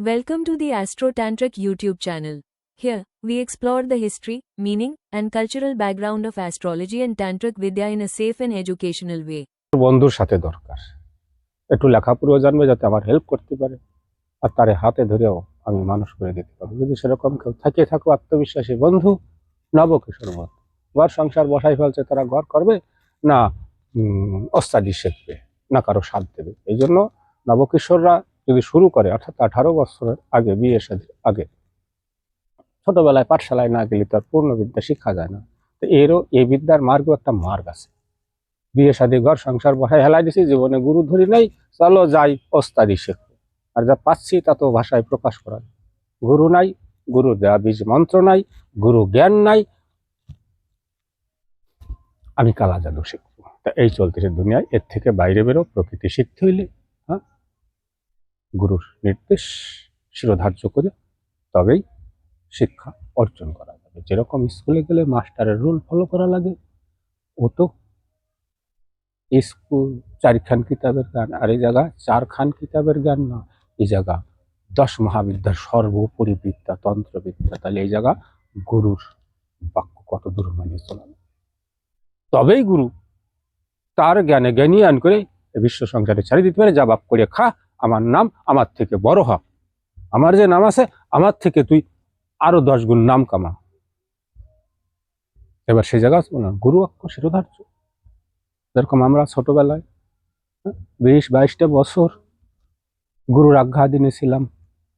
Welcome to the Astro Tantric YouTube channel. Here, we explore the history, meaning, and cultural background of astrology and Tantric Vidya in a safe and educational way. বন্ধুর সাথে দরকার একটু লেখাপড়াও জানবে যাতে আমার help করতে পারে আর তারে হাতে ধরেও আমি মানুষ করে দিতে পারব যদি সেরকম কেউ থাকে থাকো আত্মবিশ্বাসী বন্ধু নবকিশোর মত ঘর সংসার বসাই ফেলছে তারা ঘর করবে না উম, ওস্তাদি শিখবে না কারও সাথ দেবে এই জন্য নবকিশোররা যদি শুরু করে, অর্থাৎ আঠারো বছরের আগে, বিয়ে শাদীর আগে, ছোটবেলায় পাঠশালায় না গেলে তার পূর্ণ বিদ্যা শিক্ষা যায় না। তো এরও এই বিদ্যার মার্গও একটা মার্গ আছে। বিয়ে শাদী ঘর সংসার বসায় হেলাই দিছি, জীবনে গুরু ধরি নাই, চলো যাই ওস্তাদি শেখো। আর যা পাচ্ছি তা তো ভাষায় প্রকাশ করা গুরু নাই, গুরু দেওয়া বীজ মন্ত্র নাই, গুরু জ্ঞান নাই, আমি কালা জাদু শিখব। তা এই চলতেছে দুনিয়ায়, এর থেকে বাইরে বেরো, প্রকৃতি শিখতে হইলে গুরুর নির্দেশ শিরোধার্য করে তবেই শিক্ষা অর্জন করা যাবে। যেরকম স্কুলে গেলে মাস্টারের রুল ফলো করা লাগে, ও তো স্কুল চারখান কিতাবের জ্ঞান, আর এই জায়গা চারখান কিতাবের জ্ঞান না, এই জায়গা দশ মহাবিদ্যার সর্বোপরি বিদ্যা তন্ত্রবিদ্যা, তাহলে এই জায়গা গুরুর বাক্য কত দূর মানে চলা তবেই গুরু তার জ্ঞানে জ্ঞানী আন করে বিশ্ব সংসারে ছাড়িয়ে দিতে পারে, যা বাপ করে খা আমার নাম আমার থেকে বড় হ। আমার যে নাম আছে আমার থেকে তুই আরও দশ গুণ নাম কামা। এবার সে জায়গা না গুরু অক্ষ শিরোধার্য। যেরকম আমরা ছোটবেলায় হ্যাঁ, বিশ বাইশটা বছর গুরুর আজ্ঞাধীনে ছিলাম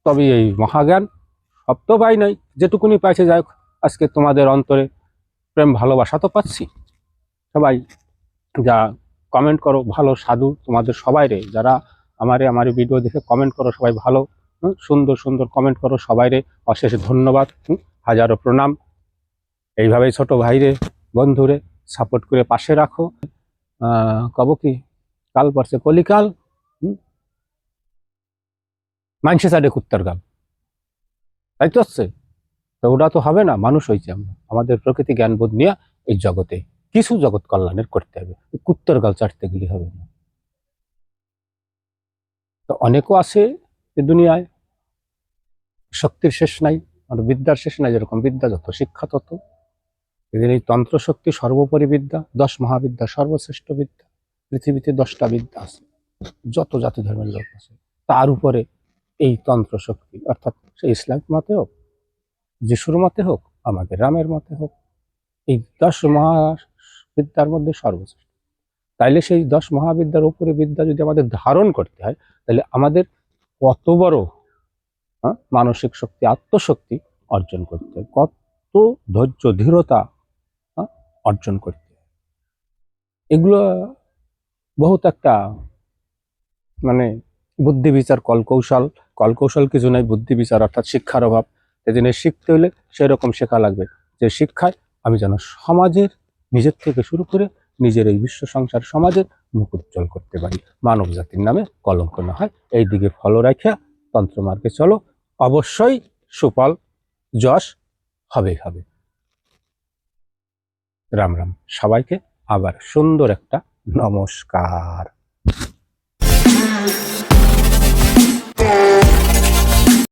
তবে এই মহাজ্ঞান সব তো পাই নাই। যেটুকুনি পাইছে যাই আজকে তোমাদের অন্তরে প্রেম ভালোবাসা তো পাচ্ছি। সবাই যা কমেন্ট করো ভালো সাধু তোমাদের সবাই রে যারা আমারে, আমার ভিডিও দেখে কমেন্ট করো, সবাই ভালো। সুন্দর সুন্দর কমেন্ট করো সবাই রে অশেষ ধন্যবাদ। হাজারো প্রণাম। এইভাবেই ছোট ভাইরে, বন্ধুরে সাপোর্ট করে পাশে রাখো। কব কি? কাল পড়ছে কলিকাল? মাংসে সাইডে কুত্তার গাল। তাই তো হচ্ছে? তো ওটা তো হবে না, মানুষ হয়েছে আমরা। আমাদের প্রকৃতি জ্ঞান বোধ নিয়ে এই জগতে। কিছু জগৎ কল্যাণের করতে হবে। কুত্তর গাল চাটতে গেলে হবে না। তো অনেকও আছে দুনিয়ায়। শক্তির শেষ নাই, আর বিদ্যার শেষ নাই যেরকম বিদ্যা, যত শিক্ষা তত। এই তন্ত্র শক্তি সর্বোপরি বিদ্যা, দশ মহাবিদ্যা, সর্বশ্রেষ্ঠ বিদ্যা। পৃথিবীতে দশটা বিদ্যা আছে, যত জাতি ধর্মের লোক আছে। তার উপরে এই তন্ত্র শক্তি অর্থাৎ সে ইসলাম মতে হোক, যিশুর মতে হোক, আমাদের রামের মতে হোক, এই দশ মহাবিদ্যার মধ্যে সর্বশ্রেষ্ঠ। তাইলে সেই দশ মহাবিদ্যার উপরে বিদ্যা যদি আমাদের ধারণ করতে হয় তাহলে আমাদের কত বড় মানসিক শক্তি, আত্মশক্তি অর্জন করতে হয়। কত ধৈর্য, ধীরতা অর্জন করতে হয়। এগুলো বহুত একটা মানে বুদ্ধি বিচার কলকৌশল কলকৌশল কিছু নাই বুদ্ধি বিচার অর্থাৎ শিক্ষার অভাব। এই শিখতে হলে সেরকম শেখা লাগবে। যে শিক্ষায় আমি যেন সমাজের নিজের থেকে শুরু করে নিজের এই বিশ্ব সংসার সমাজের মুখ উজ্জ্বল করতে পারি। মানব জাতির নামে কলঙ্ক না হয়। এই দিকে ফলো রাখিয়া তন্ত্রমার্গে চলো। অবশ্যই সুফল, যশ হবেই হবে রাম রাম। সবাইকে আবার সুন্দর একটা নমস্কার।